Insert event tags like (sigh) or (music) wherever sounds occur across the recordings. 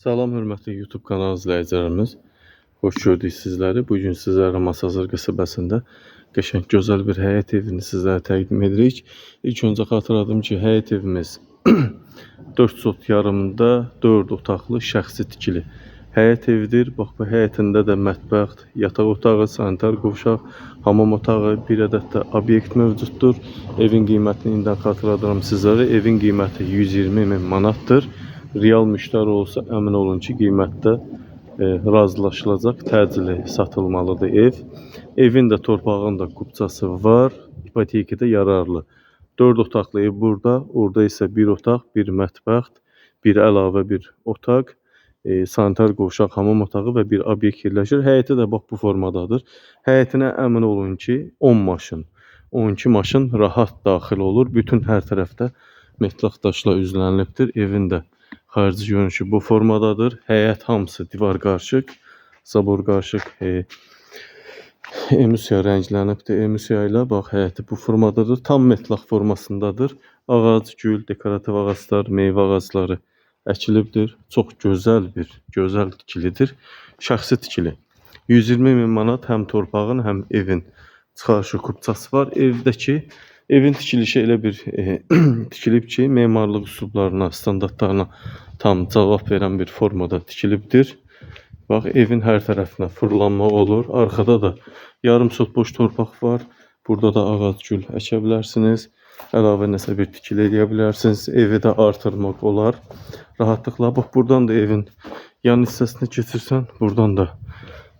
Salam hörmətli YouTube kanalı izləyicilərimiz. Xoş gördük sizləri. Bu gün sizlərə Masazır qəsəbəsində qəşəng gözəl bir həyət evini sizlərə təqdim edirik. İlk öncə xatırladım ki, həyət evimiz (clears throat) 4 sot yarımda 4 otaqlı şəxsi tikili həyət evidir. Bax bu həyətində də mətbəx, yataq otağı, sanitar qovşaq, hamam otağı, bir ədəd də obyekt mövcuddur. Evin qiymətini indi xatırladıram sizlərə. Evin qiyməti 120 min manatdır. Real müştəri olsa əmin olun ki, qiymətdə e, razılaşılacaq, təcili satılmalıdır ev. Evin də torpağın da kupçası var, ipoteki də yararlı. 4 otaqlı ev burada, orada isə bir otaq, bir mətbəx, bir əlavə bir otaq, e, sanitar qovşaq, hamam otağı və bir obyekt yerləşir. Həyəti də bax bu formadadır. Həyətinə əmin olun ki, 10 maşın, 12 maşın rahat daxil olur. Bütün hər tərəfdə metlaq daşla üzlənilibdir. Evin də xarici görünüşü bu formadadır. Həyət hamısı divar qarışıq, zabor qarışıq, e, emulsiya rənglənibdir. Emulsiya ilə bax həyəti bu formadadır. Tam metlaq formasındadır. Ağac, gül, dekorativ ağaclar, meyvə ağacları əkilibdir. Çox gözəl bir, gözəl tikilidir. Şəxsi tikili. 120 min manat həm torpağın, həm evin çıxarışı kupçası var. Evdəki evin tikilişi elə bir e, tikilib ki, memarlıq standartlarına tam cavab verən bir formada tikilibdir. Bax evin hər tərəfinə fırlanma olur. Arxada da yarım sot boş torpaq var. Burada da ağac gül əkə bilərsiniz. Əlavə bir tikili edə bilərsiniz. Evi də artırmaq olar. Rahatlıqla bax buradan da evin yan hissəsinə keçirsən, buradan da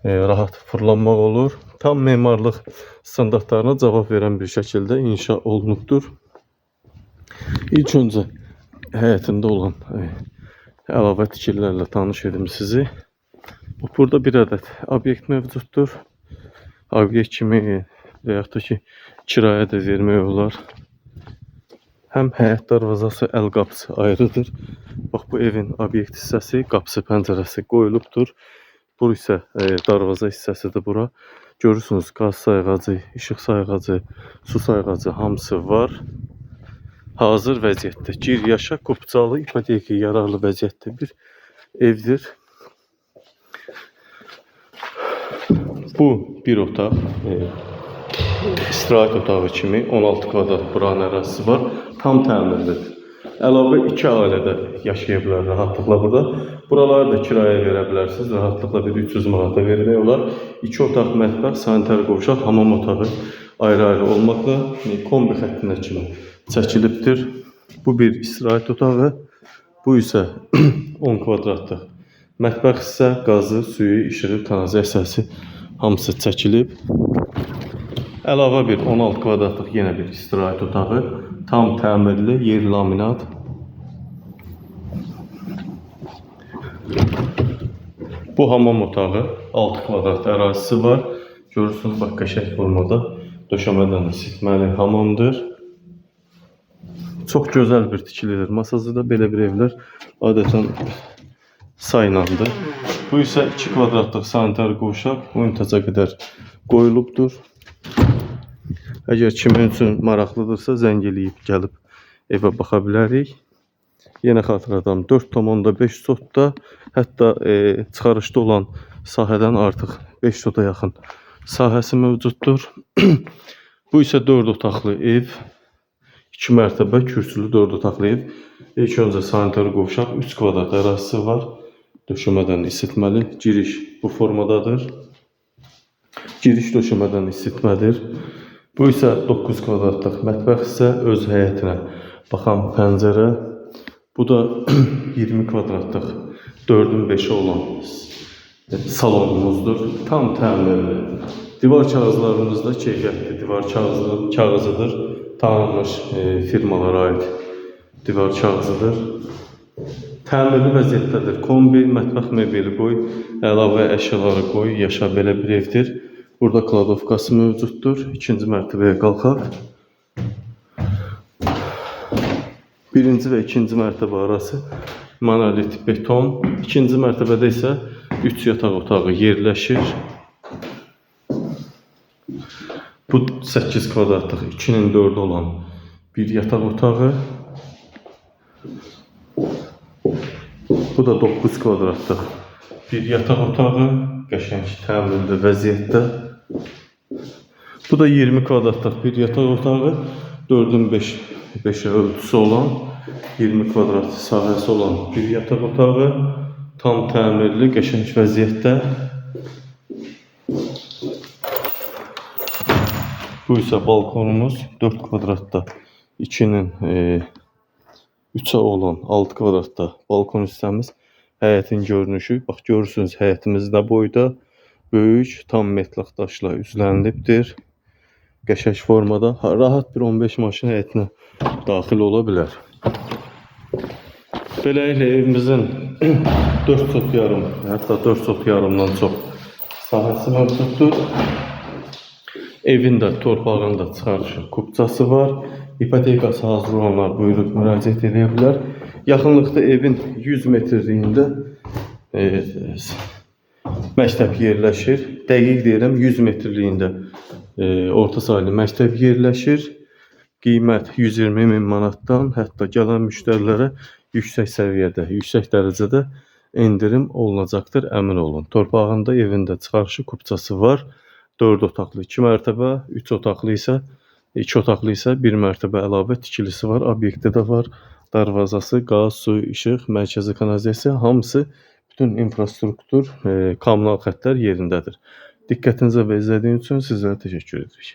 e, rahat fırlanmaq olur. Tam memarlıq standartlarına cavab verən bir şəkildə inşa olunubdur. İlk öncə həyətində olan e, əlavə tikililərlə tanış edim sizi. Burada bir ədəd obyekt mövcuddur. Obyekt kimi və yaxud da ki, kirayə də vermək olar. Həm həyət darvazası, əl qapısı ayrıdır. Bax bu evin obyekt hissəsi, qapısı, pəncərəsi qoyulubdur. Bu isə e, darvaza hissəsidir bura. Görürsünüz qaz sayğacı, işıq sayğacı, su sayğacı hamısı var. Hazır vəziyyətdə. Gir yaşa, kupçalı, ipoteki yararlı vəziyyətdə bir evdir. Bu bir otaq. E, istirahət otağı kimi 16 kvadrat buranın ərazisi var. Tam təmirlidir. Əlavə iki ailə də yaşaya bilər rahatlıqla burada. Buraları da kirayə verə bilərsiniz. Rahatlıqla bir 300 manata vermək olar. İki otaq mətbəx, sanitar qovşaq, hamam otağı ayrı-ayrı olmaqla e, kombi xəttinə kimi çəkilibdir. Bu bir istirahət otağı. Bu isə (clears throat) 10 kvadratlıq mətbəx hissə, qazı, suyu, işığı, kanalizasiyası hamısı çəkilib. Əlavə bir 16 kvadratlıq yenə bir istirahət otağı. Tam təmirli, yer laminat. Bu hamam otağı 6 kvadrat ərazisi var. Görürsünüz bax qəşəng formada döşəmədən isitməli hamamdır. Çox gözəl bir tikilidir. Masazda belə bir evlər adətən saylandır. Bu isə 2 kvadratlıq sanitar qovşaq unitaja qədər qoyulubdur. Əgər kimin üçün maraqlıdırsa zəng eləyib gəlib evə baxa bilərik. Yenə xatırladım 4.5 sotda hətta e, çıxarışda olan sahədən artıq 5 sota yaxın sahəsi mövcuddur. (clears throat) Bu isə 4 otaqlı ev. 2 mərtəbə kürsülü 4 otaqlı ev. İlk öncə sanitar qovşaq 3 kvadrat ərazisi var. Döşəmədən isitməli. Giriş bu formadadır. Giriş döşəmədən isitmədir. Bu isə 9 kvadratlıq mətbəx isə öz həyətinə baxan pəncərə. Bu da 20 kvadratlıq 4-ün 5-i olan salonumuzdur. Tam təmirli. Divar kağızlarımız da keyfiyyətli divar kağızı, kağızıdır. Tanınmış e, firmalara aid divar kağızıdır. Təmirli vəziyyətdədir. Kombi, mətbəx mebeli qoy, əlavə əşyaları qoy, yaşa belə bir evdir. Burada kladovkası mövcuddur. İkinci mərtəbəyə qalxaq. Birinci və ikinci mərtəbə arası monolit beton. İkinci mərtəbədə isə 3 yataq otağı yerləşir. Bu 8 kvadratlıq 2-nin 4 olan bir yataq otağı. Bu da 9 kvadratda bir yataq otağı, qəşəng təmirli vəziyyətdə. Bu da 20 kvadratlıq bir yataq otağı, 4-ün 5 5-ə ölçüsü olan 20 kvadrat sahəsi olan bir yataq otağı, tam təmirli, qəşəng vəziyyətdə. Bu isə balkonumuz 4 kvadratda 2-nin e, 3'e olan 6 kvadratda balkon hissəmiz. Həyətin görünüşü. Bax görürsünüz həyətimiz nə boyda. Böyük, tam metlaq daşla üzlənilibdir. Qəşəng formada. Ha, Rahat bir 15 maşın həyətinə daxil ola bilər. Beləliklə evimizin (clears throat) 4 sot yarım, hətta 4 sot yarımdan çox sahəsi mövcuddur. Evin də torpağında çıxarışı kupçası var. İpotekası hazır olanlar buyurub müraciət edə bilər. Yaxınlıqda evin 100 metrliyində e, məktəb yerləşir. Dəqiq deyirəm 100 metrliyində e, orta saylı məktəb yerləşir. Qiymət 120 min manatdan hətta gələn müştərilərə yüksək səviyyədə, yüksək dərəcədə endirim olunacaqdır, əmin olun. Torpağında evində çıxarışı kupçası var. 4 otaqlı 2 mərtəbə, 3 otaqlı isə 2 otaqlı isə 1 mərtəbə əlavə tikilisi var. Obyektdə də var. Darvazası, qaz, su, işıq, mərkəzi kanalizasiya hamısı bütün infrastruktur, e, kommunal xəttlər yerindədir. Diqqətinizə və izlədiyiniz üçün sizlərə təşəkkür edirik.